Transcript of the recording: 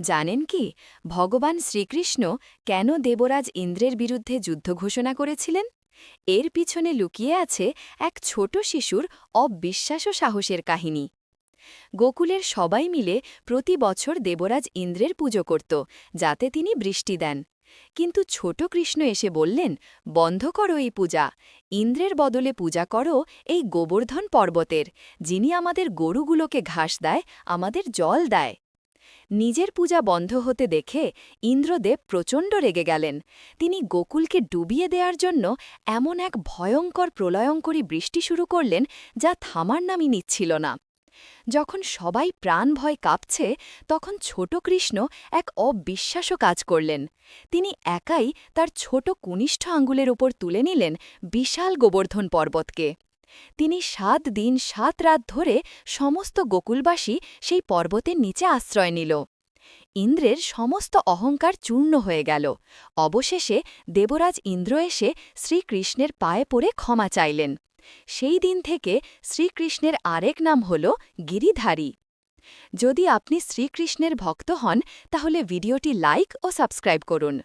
জানেন কি, ভগবান শ্রীকৃষ্ণ কেন দেবরাজ ইন্দ্রের বিরুদ্ধে যুদ্ধ ঘোষণা করেছিলেন? এর পিছনে লুকিয়ে আছে এক ছোট শিশুর অবিশ্বাস্য সাহসের কাহিনী। গোকুলের সবাই মিলে প্রতি বছর দেবরাজ ইন্দ্রের পুজো করত, যাতে তিনি বৃষ্টি দেন। কিন্তু ছোট কৃষ্ণ এসে বললেন, বন্ধ করো এই পূজা। ইন্দ্রের বদলে পূজা করো এই গোবর্ধন পর্বতের, যিনি আমাদের গরুগুলোকে ঘাস দেয়, আমাদের জল দেয়। নিজের পূজা বন্ধ হতে দেখে ইন্দ্রদেব প্রচণ্ড রেগে গেলেন। তিনি গোকুলকে ডুবিয়ে দেওয়ার জন্য এমন এক ভয়ঙ্কর প্রলয়ঙ্করী বৃষ্টি শুরু করলেন যা থামার নামই নিচ্ছিল না। যখন সবাই প্রাণ ভয় কাঁপছে, তখন ছোট কৃষ্ণ এক অবিশ্বাস্য কাজ করলেন। তিনি একাই তার ছোট কনিষ্ঠ আঙ্গুলের ওপর তুলে নিলেন বিশাল গোবর্ধন পর্বতকে। তিনি সাত দিন সাত রাত ধরে সমস্ত গোকুলবাসী সেই পর্বতের নিচে আশ্রয় নিল। ইন্দ্রের সমস্ত অহংকার চূর্ণ হয়ে গেল। অবশেষে দেবরাজ ইন্দ্র এসে শ্রীকৃষ্ণের পায়ে পড়ে ক্ষমা চাইলেন। সেই দিন থেকে শ্রীকৃষ্ণের আরেক নাম হল গিরিধারী। যদি আপনি শ্রীকৃষ্ণের ভক্ত হন, তাহলে ভিডিওটি লাইক ও সাবস্ক্রাইব করুন।